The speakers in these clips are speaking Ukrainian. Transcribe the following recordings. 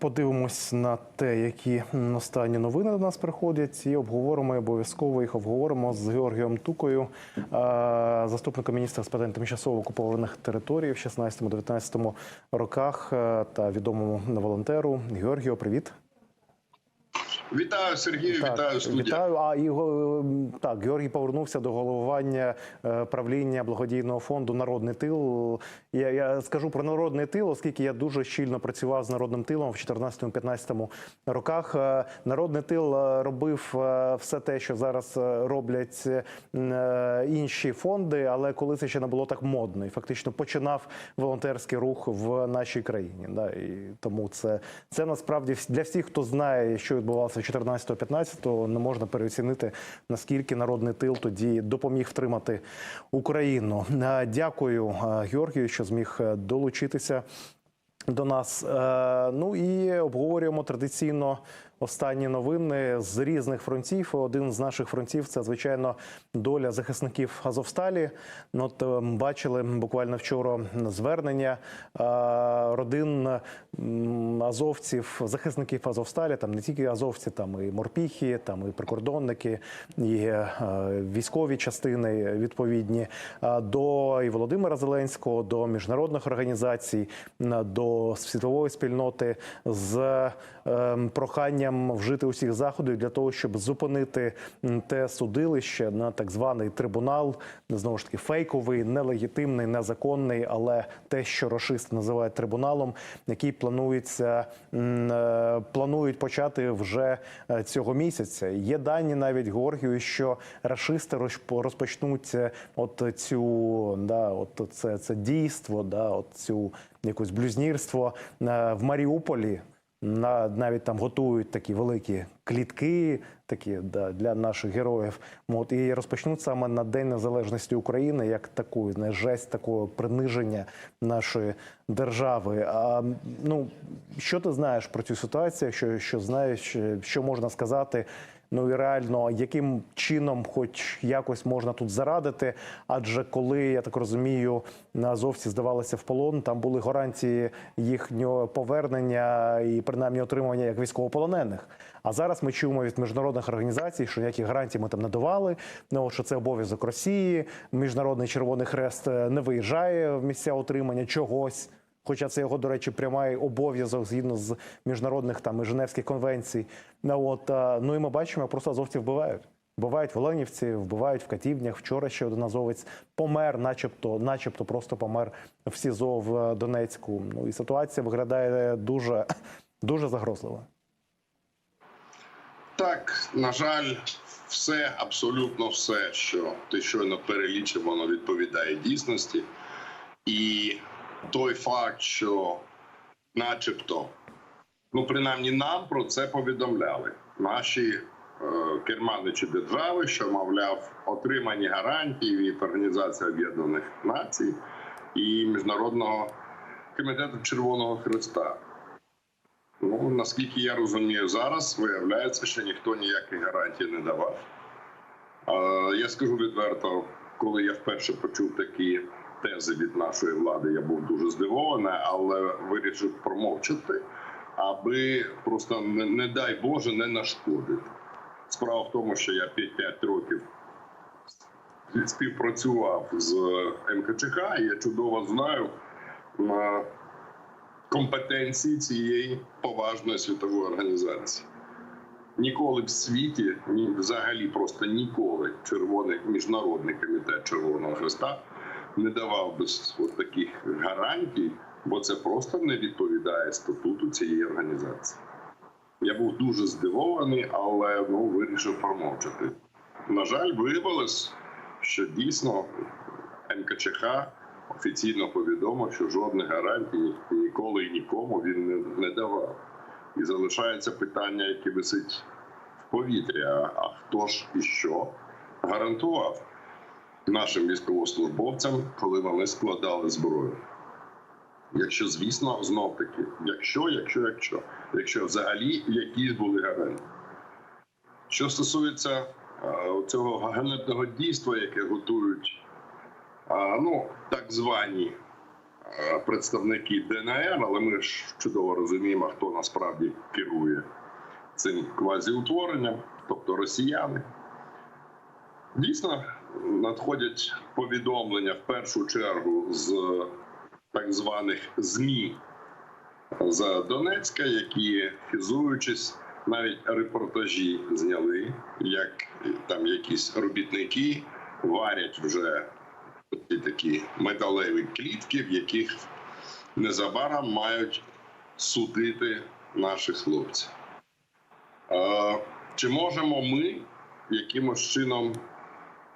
Подивимось на те, які останні новини до нас приходять, і обговоримо і обов'язково їх обговоримо з Георгієм Тукою, заступником міністра з питань тимчасово окупованих територій в 16-19 роках та відомому волонтеру. Георгіо, привіт. Вітаю Сергію, вітаю студія. Вітаю. А його ем, так, Георгій повернувся до головування е, правління благодійного фонду Народний тил. Я, я скажу про народний тил, оскільки я дуже щільно працював з народним тилом в 14-15 роках. Е, Народний тил е, робив все те, що зараз роблять інші фонди, але коли це ще не було так модно, і фактично починав волонтерський рух в нашій країні. Да, і тому це, це насправді для всіх, хто знає, що відбувалося 14-15, не можна переоцінити наскільки народний тил тоді допоміг втримати Україну. Дякую Георгію, що зміг е, долучитися до нас. Е, Ну і обговорюємо традиційно останні новини з різних фронтів. Один з наших фронтів це звичайно доля захисників Азовсталі. Ну, От е, бачили буквально вчора звернення е, родин азовців, захисників Азовсталі. Там не тільки азовці, там і морпіхи, там і прикордонники, і е, військові частини відповідні е, до і Володимира Зеленського, до міжнародних організацій, до світової спільноти з е, проханням вжити усіх заходів для того, щоб зупинити те судилище на так званий трибунал, знову ж таки фейковий, нелегітимний, незаконний, але те, що рашисти називають трибуналом, який планується е, планують почати вже е, цього місяця. Є дані навіть Георгію, що рашисти розп- розпочнуть е, от цю да, от це, це дійство, да, от цю якось блюзнірство в Маріуполі. На навіть там готують такі великі клітки, такі да, для наших героїв. От і розпочнуть саме на День Незалежності України, як таку не жесть такого приниження нашої держави. А ну що ти знаєш про цю ситуацію? Що, що знаєш, що можна сказати? Ну і реально, яким чином, хоч якось можна тут зарадити? Адже коли я так розумію, азовці здавалися в полон, там були гарантії їхнього повернення і принаймні отримання як військовополонених. А зараз ми чуємо від міжнародних організацій, що ніяких гарантій ми там не давали. Ну що це обов'язок Росії. Міжнародний Червоний Хрест е, не виїжджає в місця отримання чогось. Хоча це його, до речі, прямий обов'язок згідно з міжнародних там і Женевських конвенцій. Ну от е, ну і ми бачимо, просто азовці вбивають. Вбивають в Оленівці, вбивають в Катівнях. Вчора ще один азовець помер, начебто, начебто просто помер в СІЗО в е, Донецьку. Ну і ситуація виглядає дуже, дуже загрозливо. Так, на жаль, все, абсолютно все, що ти щойно перелічив, воно відповідає дійсності. І той факт, що, начебто, ну принаймні нам про це повідомляли наші е, керманичі держави, що мовляв отримані гарантії від Організації Об'єднаних Націй і Міжнародного комітету Червоного Христа. Ну, наскільки я розумію, зараз виявляється, що ніхто ніяких гарантій не давав. Я скажу відверто, коли я вперше почув такі тези від нашої влади, я був дуже здивований, але вирішив промовчати, аби просто не, не дай Боже не нашкодити. Справа в тому, що я 5 років співпрацював з МКЧК, і я чудово знаю на компетенції цієї поважної світової організації. Ніколи в світі, ні взагалі просто ніколи червоний міжнародний комітет Червоного Христа не давав би от таких гарантій, бо це просто не відповідає статуту цієї організації. Я був дуже здивований, але ну вирішив промовчати. На жаль, виявилось, що дійсно МКЧХ офіційно повідомив, що жодних гарантій ніколи і нікому він не давав. І залишається питання, яке висить в повітрі. А, а хто ж і що гарантував нашим військовослужбовцям, коли вони складали зброю? Якщо, звісно, знов таки, якщо, якщо, якщо, якщо взагалі якісь були гарантії. Що стосується цього ганебного дійства, яке готують ну, так звані представники ДНР, але ми ж чудово розуміємо, хто насправді керує цим квазіутворенням, тобто росіяни. Дійсно, надходять повідомлення в першу чергу з так званих ЗМІ з Донецька, які хизуючись, навіть репортажі зняли, як там якісь робітники варять вже такі металеві клітки, в яких незабаром мають судити наших хлопців. Чи можемо ми якимось чином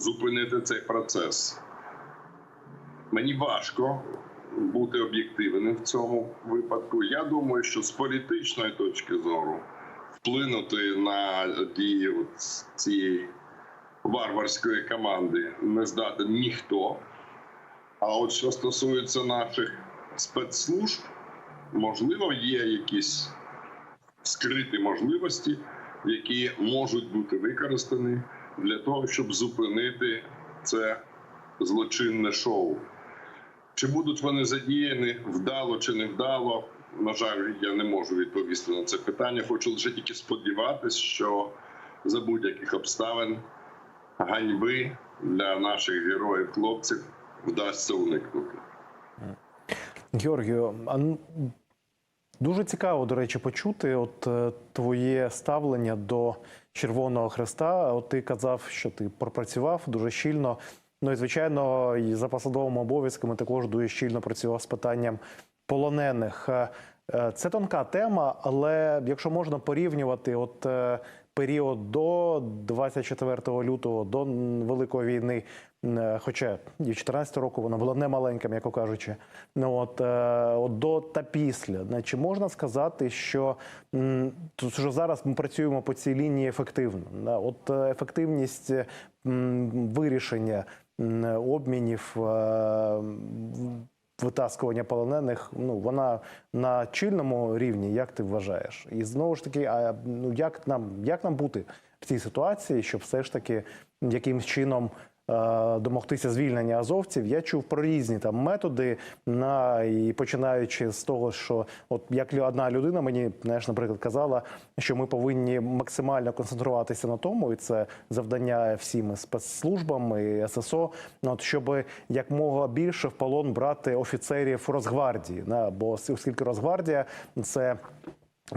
зупинити цей процес? Мені важко бути об'єктивним в цьому випадку. Я думаю, що з політичної точки зору вплинути на дії цієї варварської команди не здатен ніхто. А от що стосується наших спецслужб, можливо, є якісь скриті можливості, які можуть бути використані для того, щоб зупинити це злочинне шоу. Чи будуть вони задіяні вдало чи не вдало? На жаль, я не можу відповісти на це питання. Хочу лише тільки сподіватися, що за будь-яких обставин ганьби для наших героїв хлопців вдасться уникнути. Георгію, а дуже цікаво, до речі, почути от е, твоє ставлення до Червоного Хреста. От ти казав, що ти пропрацював дуже щільно. Ну і звичайно, і за посадовими обов'язками також дуже щільно працював з питанням полонених. Е, е, Це тонка тема, але якщо можна порівнювати, от період до 24 лютого, до Великої війни, хоча і 14 року вона була не маленька, м'яко кажучи. Ну от, е, от до та після, Е, чи можна сказати, що, що зараз ми працюємо по цій лінії ефективно? От е, ефективність е, вирішення обмінів. е, Витаскування полонених, ну вона на чільному рівні, як ти вважаєш? І знову ж таки, а ну як нам як нам бути в цій ситуації, щоб все ж таки якимсь чином е, домогтися звільнення азовців? Я чув про різні там методи, на і починаючи з того, що от як одна людина мені знаєш, наприклад, казала, що ми повинні максимально концентруватися на тому, і це завдання всім спецслужбам і ССО, от щоб якмога більше в полон брати офіцерів Росгвардії. Да, бо оскільки Росгвардія це.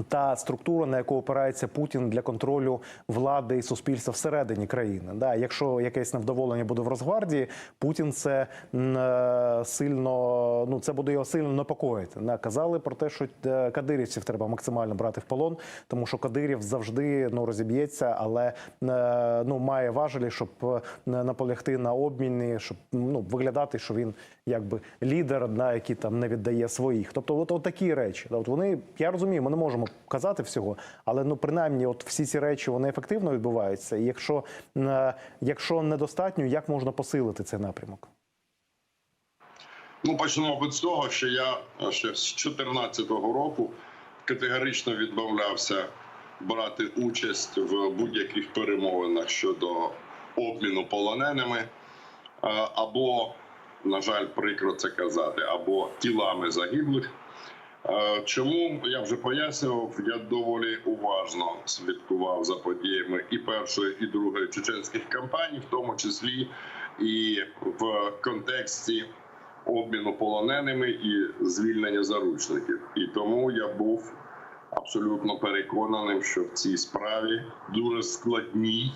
Та структура, на яку опирається Путін для контролю влади і суспільства всередині країни. Да, якщо якесь невдоволення буде в Росгвардії, Путін це е, сильно ну це буде його сильно непокоїти. Казали про те, що е, кадирівців треба максимально брати в полон, тому що Кадирів завжди ну розіб'ється, але е, ну має важелі, щоб наполягти на обміні, щоб ну виглядати, що він якби лідер, да, який там не віддає своїх. Тобто, от, от такі речі. От вони я розумію, ми не можемо казати всього, але ну принаймні, от всі ці речі вони ефективно відбуваються. І якщо, е, якщо недостатньо, як можна посилити цей напрямок? Ну, почнемо від того, що я ще з 2014 року категорично відмовлявся брати участь в будь-яких перемовинах щодо обміну полоненими, або, на жаль, прикро це казати, або тілами загиблих. Чому я вже пояснював, я доволі уважно слідкував за подіями і першої, і другої чеченських кампаній, в тому числі і в контексті обміну полоненими і звільнення заручників. І тому я був абсолютно переконаним, що в цій справі дуже складній,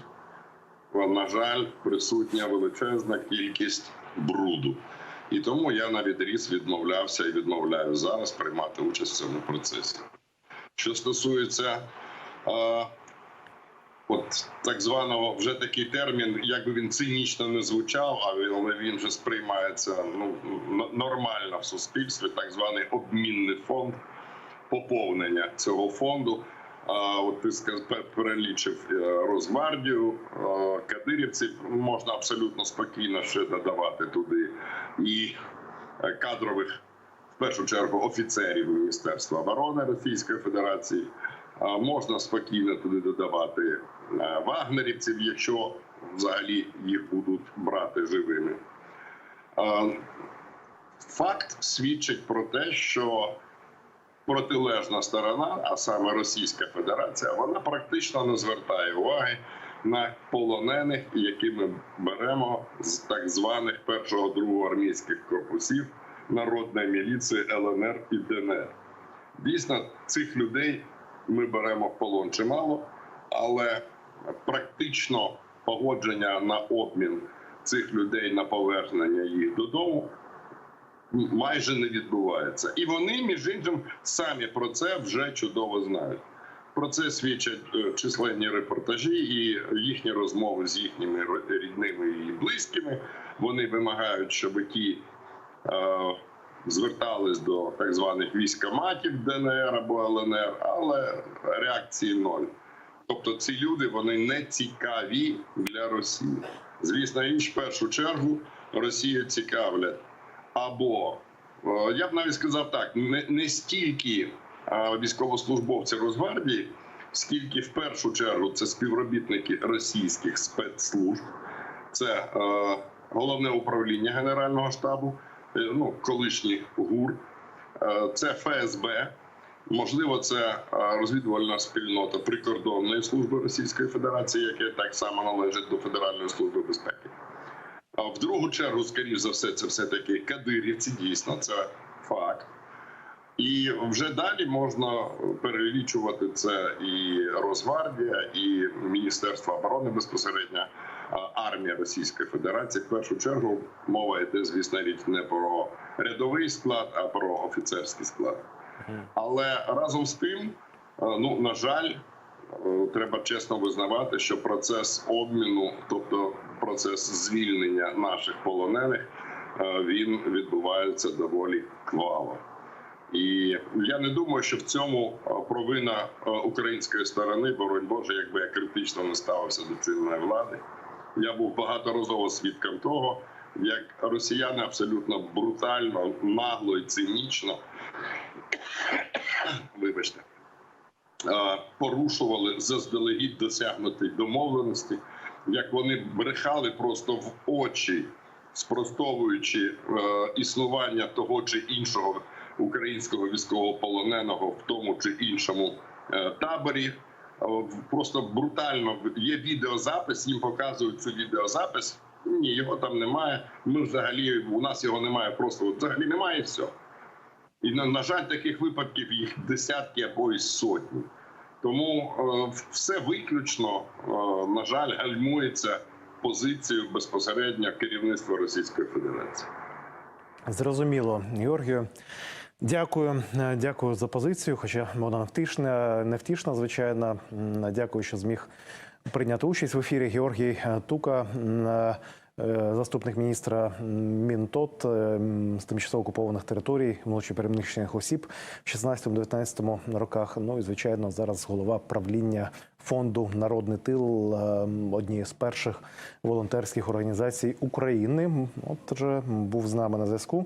на жаль, присутня величезна кількість бруду. І тому я на відріз відмовлявся і відмовляю зараз приймати участь в цьому процесі. Що стосується е, от так званого вже такий термін, як би він цинічно не звучав, але він вже сприймається ну нормально в суспільстві, так званий обмінний фонд, поповнення цього фонду. А от ти перелічив е, Росгвардію, кадирівців можна абсолютно спокійно ще додавати туди і е, кадрових, в першу чергу, офіцерів Міністерства оборони Російської Федерації. Можна спокійно туди додавати е, вагнерівців, якщо взагалі їх будуть брати живими. Факт свідчить про те, що протилежна сторона, а саме Російська Федерація, вона практично не звертає уваги на полонених, які ми беремо з так званих першого другого армійських корпусів народної міліції ЛНР і ДНР. Дійсно, цих людей ми беремо в полон чимало, але практично погодження на обмін цих людей на повернення їх додому майже не відбувається. І вони, між іншим, самі про це вже чудово знають. Про це свідчать е, численні репортажі і їхні розмови з їхніми рідними і близькими. Вони вимагають, щоб ті е, звертались до так званих військоматів ДНР або ЛНР, але реакції ноль. Тобто ці люди вони не цікаві для Росії. Звісно, і в першу чергу Росію цікавлять або е, я б навіть сказав так: не, не стільки е, військовослужбовці Росгвардії, скільки в першу чергу це співробітники російських спецслужб, це е, головне управління Генерального штабу, е, ну колишній ГУР, е, це ФСБ. Можливо, це розвідувальна спільнота прикордонної служби Російської Федерації, яка так само належить до Федеральної служби безпеки. А в другу чергу, скоріш за все, це все таки кадирівці. Дійсно, це факт. І вже далі можна перелічувати це і Росгвардія, і Міністерство оборони безпосередньо армія Російської Федерації. В першу чергу мова йде, звісно, річ не про рядовий склад, а про офіцерський склад. Але разом з тим, ну на жаль, е, треба чесно визнавати, що процес обміну, тобто процес звільнення наших полонених, е, він відбувається доволі квало. І я не думаю, що в цьому е, провина е, української сторони, боронь Боже, якби я критично не ставився до чинної влади. Я був багаторазово свідком того, як росіяни абсолютно брутально, нагло і цинічно вибачте, е, порушували заздалегідь досягнутої домовленості, як вони брехали просто в очі, спростовуючи існування того чи іншого українського військовополоненого в тому чи іншому е, таборі. Е, Просто брутально є відеозапис, їм показують цю відеозапис. Ні, його там немає. Ми взагалі у нас його немає, просто взагалі немає і все. І на, на жаль, таких випадків їх десятки або й сотні. Тому е, все виключно, е, на жаль, гальмується позицією безпосередньо керівництва Російської Федерації. Зрозуміло, Георгію. Дякую, Е, дякую за позицію. Хоча вона втішна, не втішна, звичайно. Дякую, що зміг прийняти участь в ефірі. Георгій е, Тука, е, заступник міністра Мінтот з тимчасово окупованих територій, внутрішньопереміщених осіб в 16-19 роках. Ну і звичайно, зараз голова правління фонду Народний тил однієї з перших волонтерських організацій України. От же був з нами на зв'язку.